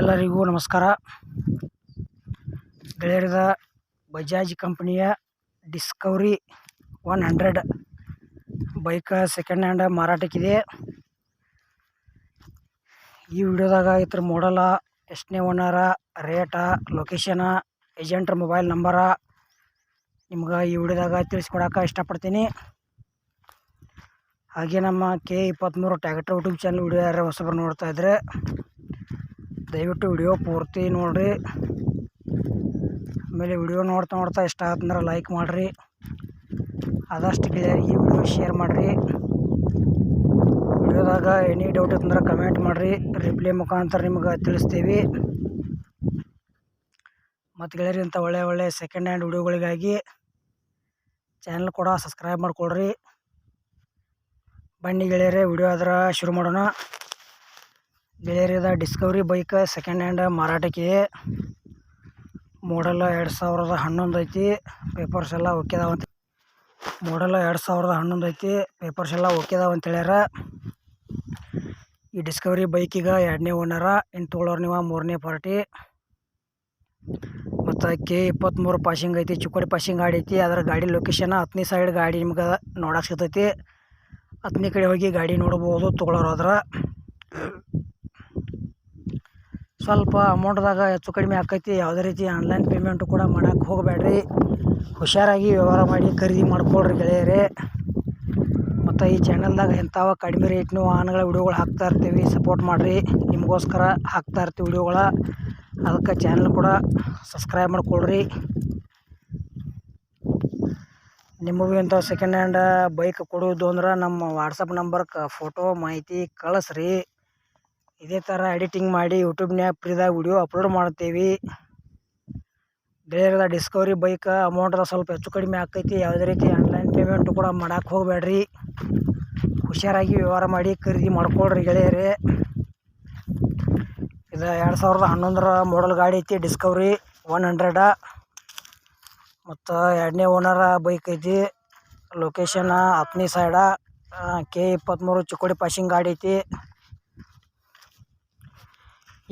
ಎಲ್ಲರಿಗೂ ನಮಸ್ಕಾರ. ಗೆಳೆಯರದ Bajaj ಕಂಪ್ನಿಯ Discovery one hundred bike second hand ಮಾರಾಟಕ್ಕಿದೆ. ಈ ವಿಡಿಯೋದಾಗ ಇದ್ರ ಮಾಡಲ ಎಷ್ಟನೇ ಓನರ ರೇಟ ಲೊಕೇಶನ ಏಜೆಂಟ್ರ ಮೊಬೈಲ್ ನಂಬರ ನಿಮ್ಗೆ ಈ ವಿಡಿಯೋದಾಗ ತಿಳಿಸ್ಕೊಡಕ್ಕೆ ಇಷ್ಟಪಡ್ತೀನಿ. ಹಾಗೆ ನಮ್ಮ ಕೆ ಇಪ್ಪತ್ತ್ಮೂರು ಟ್ಯಾಕ್ಟರ್ ಯೂಟ್ಯೂಬ್ ಚಾನಲ್ ವಿಡಿಯೋ ಯಾರು ಹೊಸಬ್ರು ನೋಡ್ತಾ ದಯವಿಟ್ಟು ವಿಡಿಯೋ ಪೂರ್ತಿ ನೋಡಿರಿ. ಆಮೇಲೆ ವಿಡಿಯೋ ನೋಡ್ತಾ ನೋಡ್ತಾ ಇಷ್ಟ ಆತಂದ್ರೆ ಲೈಕ್ ಮಾಡಿರಿ. ಆದಷ್ಟು ಗೆಳೆಯರಿಗೆ ವಿಡಿಯೋ ಶೇರ್ ಮಾಡಿರಿ. ವಿಡಿಯೋದಾಗ ಎನಿ ಡೌಟ್ ಇತ್ತಂದ್ರೆ ಕಮೆಂಟ್ ಮಾಡಿರಿ. ರಿಪ್ಲೈ ಮುಖಾಂತರ ನಿಮ್ಗೆ ತಿಳಿಸ್ತೀವಿ. ಮತ್ತು ಗೆಳೆಯರಿ, ಇಂಥ ಒಳ್ಳೆ ಒಳ್ಳೆ ಸೆಕೆಂಡ್ ಹ್ಯಾಂಡ್ ವಿಡಿಯೋಗಳಿಗಾಗಿ ಚಾನಲ್ ಕೂಡ ಸಬ್ಸ್ಕ್ರೈಬ್ ಮಾಡಿಕೊಳ್ರಿ. ಬನ್ನಿ ಗೆಳೆಯರೇ, ವಿಡಿಯೋ ಆದ್ರೆ ಶುರು ಮಾಡೋಣ. ಗೆಳೆಯರಿದ ಡಿಸ್ಕವರಿ ಬೈಕ್ ಸೆಕೆಂಡ್ ಹ್ಯಾಂಡ್ ಮಾರಾಟಕ್ಕೆ ಮಾಡಲ್ ಎರಡು ಸಾವಿರದ ಹನ್ನೊಂದು ಐತಿ ಪೇಪರ್ಸ್ ಎಲ್ಲ ಓಕೆ ಅದಾವಂತ ಮಾಡಲ್ ಎರಡು ಸಾವಿರದ ಹನ್ನೊಂದು ಐತಿ ಪೇಪರ್ಸ್ ಎಲ್ಲ ಓಕೆ ಅಂತ ಹೇಳ್ಯಾರ. ಈ ಡಿಸ್ಕವರಿ ಬೈಕಿಗೆ ಎರಡನೇ ಓನರ ಇನ್ನು ತೊಗೊಳೋರು ನೀವು ಮೂರನೇ ಪಾರ್ಟಿ ಮತ್ತು ಕೆ ಇಪ್ಪತ್ತ್ಮೂರು ಪಾಸಿಂಗ್ ಐತಿ, ಚಿಕ್ಕೋಡಿ ಪಾಸಿಂಗ್ ಗಾಡಿ ಐತಿ, ಅದರ ಗಾಡಿ ಲೊಕೇಶನ್ ಹತ್ತನೇ ಸೈಡ್ ಗಾಡಿ ನಿಮ್ಗೆ ನೋಡಕ್ಕೆ ಸಿಗ್ತೈತಿ. ಹತ್ತನೇ ಕಡೆ ಹೋಗಿ ಗಾಡಿ ನೋಡ್ಬೋದು, ತೊಗೊಳೋರು ಆದ್ರೆ. ಸ್ವಲ್ಪ ಅಮೌಂಟ್ದಾಗ ಹೆಚ್ಚು ಕಡಿಮೆ ಆಕೈತಿ. ಯಾವುದೇ ರೀತಿ ಆನ್ಲೈನ್ ಪೇಮೆಂಟು ಕೂಡ ಮಾಡೋಕ್ಕೆ ಹೋಗಬೇಡ್ರಿ. ಹುಷಾರಾಗಿ ವ್ಯವಹಾರ ಮಾಡಿ ಖರೀದಿ ಮಾಡ್ಕೊಳ್ರಿ ಗೆಳೆಯರೇ. ಮತ್ತು ಈ ಚಾನಲ್ದಾಗ ಎಂಥವ ಕಡಿಮೆ ರೇಟ್ನು ವಾಹನಗಳ ವಿಡಿಯೋಗಳು ಹಾಕ್ತಾ ಇರ್ತೀವಿ. ಸಪೋರ್ಟ್ ಮಾಡಿರಿ. ನಿಮಗೋಸ್ಕರ ಹಾಕ್ತಾ ಇರ್ತೀವಿ ವಿಡಿಯೋಗಳ. ಅದಕ್ಕೆ ಚಾನಲ್ ಕೂಡ ಸಬ್ಸ್ಕ್ರೈಬ್ ಮಾಡ್ಕೊಳ್ರಿ. ನಿಮಗೂ ಇಂಥ ಸೆಕೆಂಡ್ ಹ್ಯಾಂಡ್ ಬೈಕ್ ಕೊಡೋದು ಅಂದ್ರೆ ನಮ್ಮ ವಾಟ್ಸಪ್ ನಂಬರ್ಗೆ ಫೋಟೋ ಮಾಹಿತಿ ಕಳಿಸ್ರಿ. ಇದೇ ಥರ ಎಡಿಟಿಂಗ್ ಮಾಡಿ ಯೂಟ್ಯೂಬ್ನ್ಯಾಗ ಫ್ರೀದಾಗ ವಿಡಿಯೋ ಅಪ್ಲೋಡ್ ಮಾಡ್ತೀವಿ. ಬೇರೆ ಡಿಸ್ಕವರಿ ಬೈಕ್ ಅಮೌಂಟ್ ಸ್ವಲ್ಪ ಹೆಚ್ಚು ಕಡಿಮೆ ಆಕೈತಿ. ಯಾವುದೇ ರೀತಿ ಆನ್ಲೈನ್ ಪೇಮೆಂಟು ಕೂಡ ಮಾಡಕ್ಕೆ ಹೋಗಬೇಡ್ರಿ. ಹುಷಾರಾಗಿ ವ್ಯವಹಾರ ಮಾಡಿ ಖರೀದಿ ಮಾಡ್ಕೊಳ್ರಿ ಗೆಳೆಯರೇ. ಇದು ಎರಡು ಸಾವಿರದ ಹನ್ನೊಂದರ ಮಾಡಲ್ ಗಾಡಿ ಐತಿ ಡಿಸ್ಕವರಿ ಒನ್ ಹಂಡ್ರೆಡ ಮತ್ತು ಎರಡನೇ ಓನರ ಬೈಕ್ ಐತಿ. ಲೊಕೇಶನ್ ಹತ್ತನೇ ಸೈಡ ಕೆ ಇಪ್ಪತ್ತ್ಮೂರು ಚಿಕ್ಕೋಡಿ ಪಾಸಿಂಗ್ ಗಾಡಿ ಐತಿ.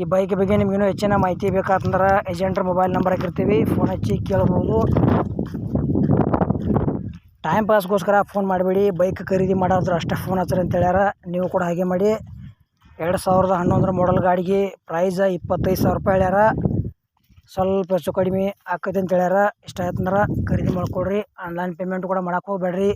ಈ ಬೈಕ್ ಬಗ್ಗೆ ನಿಮ್ಗೇನು ಹೆಚ್ಚಿನ ಮಾಹಿತಿ ಬೇಕಾತಂದ್ರೆ ಏಜೆಂಟ್ರ ಮೊಬೈಲ್ ನಂಬರ್ ಹಾಕಿರ್ತೀವಿ. ಫೋನ್ ಹಚ್ಚಿ ಕೇಳ್ಬೋದು. ಟೈಮ್ ಪಾಸ್ಗೋಸ್ಕರ ಫೋನ್ ಮಾಡಬೇಡಿ. ಬೈಕ್ ಖರೀದಿ ಮಾಡೋದ್ರ ಅಷ್ಟೇ ಫೋನ್ ಹಚ್ಚಿರಿ ಅಂತ ಹೇಳ್ಯಾರ. ನೀವು ಕೂಡ ಹಾಗೆ ಮಾಡಿ. ಎರಡು ಸಾವಿರದ ಹನ್ನೊಂದರ ಮಾಡಲ್ ಗಾಡಿಗೆ ಪ್ರೈಸ್ ಇಪ್ಪತ್ತೈದು ಸಾವಿರ ರೂಪಾಯಿ ಹೇಳ್ಯಾರ. ಸ್ವಲ್ಪ ಹೆಚ್ಚು ಕಡಿಮೆ ಆಕೈತೆ ಅಂತ ಹೇಳ್ಯಾರ. ಇಷ್ಟ ಆಯ್ತಂದ್ರೆ ಖರೀದಿ ಮಾಡಿಕೊಡ್ರಿ. ಆನ್ಲೈನ್ ಪೇಮೆಂಟ್ ಕೂಡ ಮಾಡಕ್ಕೆ ಹೋಗ್ಬೇಡ್ರಿ.